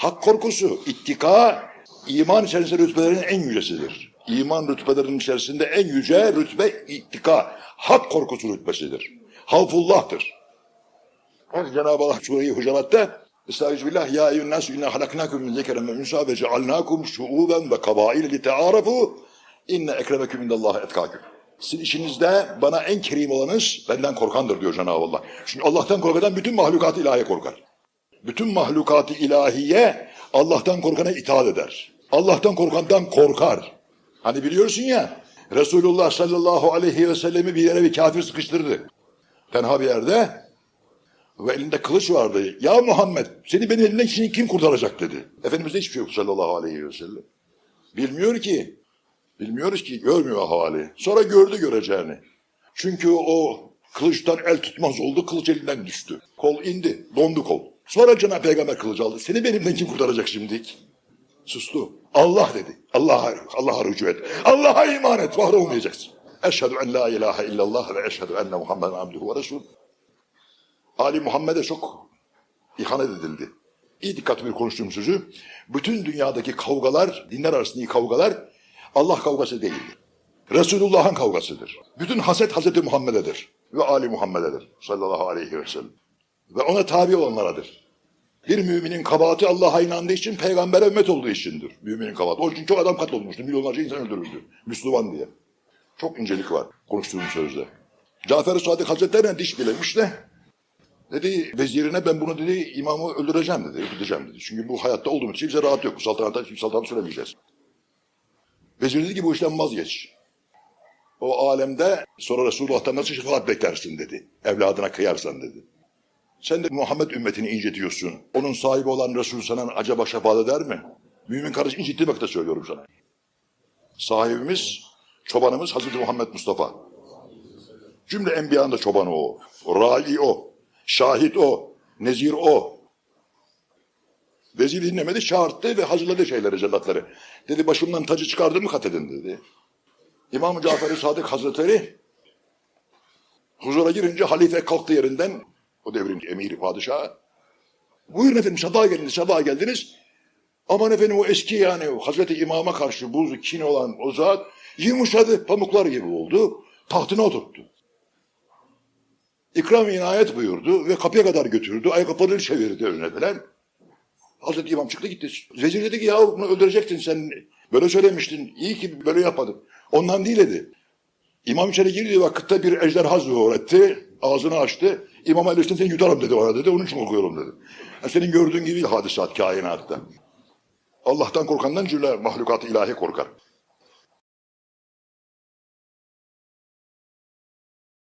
Hak korkusu, ittika, iman içerisinde rütbelerin en yücesidir. İman rütbelerinin içerisinde en yüce rütbe ittika, hak korkusu rütbesidir. Havfullah'tır. İçin Cenab-ı Allah Sure-i Hucurat'ta Estağfirullah ya eyyühen nasu inna halaknakum min zekeren ve unsa ve cealnakum şuuben ve kabail li te'arafu inne ekremekum indallahi etkâküm. Sizin içinizde bana en kerim olanız benden korkandır diyor Cenab-ı Allah. Çünkü Allah'tan korkan bütün mahlukat-ı ilahiye korkar. Bütün mahlukat-ı ilahiye Allah'tan korkana itaat eder. Allah'tan korkandan korkar. Hani biliyorsun ya Resulullah sallallahu aleyhi ve sellemi bir yere bir kafir sıkıştırdı. Tenha bir yerde ve elinde kılıç vardı. Ya Muhammed seni benim elimden şimdi kim kurtaracak dedi. Efendimizde hiçbir şey yok sallallahu aleyhi ve sellem. Bilmiyor ki. Bilmiyoruz ki görmüyor havali. Sonra gördü göreceğini. Çünkü o kılıçtan el tutmaz oldu. Kılıç elinden düştü. Kol indi. Dondu kol. Sonra Cenab-ı Peygamber kılıcı aldı. Seni benimden kim kurtaracak şimdilik? Sustu. Allah dedi. Allah'a Allah'a rücu et. Allah'a iman et. Vahre olmayacaksın. Eşhedü en la ilahe illallah ve eşhedü enne Muhammeden abduhu ve resul. Ali Muhammed'e çok ihanet edildi. İyi dikkatli bir konuştuğum sözü. Bütün dünyadaki kavgalar, dinler arasındaki kavgalar Allah kavgası değildir. Resulullah'ın kavgasıdır. Bütün haset Hazreti Muhammed'edir ve Ali Muhammed'edir sallallahu aleyhi ve sellem. Ve ona tabi olanlaradır. Bir müminin kabahati Allah'a inandığı için peygambere ümmet olduğu içindir. Müminin kabahati. Onun için çok adam katolmuştu. Milyonlarca insan öldürüldü. Müslüman diye. Çok incelik var konuştuğum sözde. Cafer-i Sadık Hazretleri'ne diş bilemiş de Dedi vezirine ben bunu dedi imamı öldüreceğim dedi, öldüreceğim dedi. Çünkü bu hayatta olduğumuz için bize rahat yok. Bu saltanata, saltanat süremeyeceğiz. Vezir dedi ki bu işten vazgeç. O alemde sonra Resulullah'tan nasıl şefaat beklersin dedi. Evladına kıyarsan dedi. Sen de Muhammed ümmetini incitiyorsun. Onun sahibi olan Resul sana acaba şefaat eder mi? Mümin kardeş incittirmekte söylüyorum sana. Sahibimiz, çobanımız Hazreti Muhammed Mustafa. Cümle enbiyanın da çobanı o. Rai o. Şahit o, nezir o. Vezir dinlemedi, çağırttı ve hazırladı şeyleri, cellatları. Dedi başımdan tacı çıkardı mı kat edin dedi. İmam-ı Cafer-i Sadık Hazretleri huzura girince halife kalktı yerinden, o devrin emiri padişahı. Buyurun efendim sabaha geldiniz, sabaha geldiniz. Aman efendim o eski yani o Hazreti İmam'a karşı buzu, kin olan o zat yumuşadı, pamuklar gibi oldu, tahtına oturttu. İkram inayet buyurdu ve kapıya kadar götürdü. Ayakkabıları çevirdi önüne falan. Hazreti İmam çıktı gitti. Vezir dedi ki ya bunu öldürecektin sen. Böyle söylemiştin. İyi ki böyle yapmadın. Ondan değil dedi. İmam içeri girdiği vakitte bir ejderha zuhur etti. Ağzını açtı. İmam Aleyhisselam seni yutarım dedi bana dedi. Onun için korkuyorum dedi. Yani senin gördüğün gibi hadisat kainatta. Allah'tan korkandan cümle mahlukat ilahi korkar.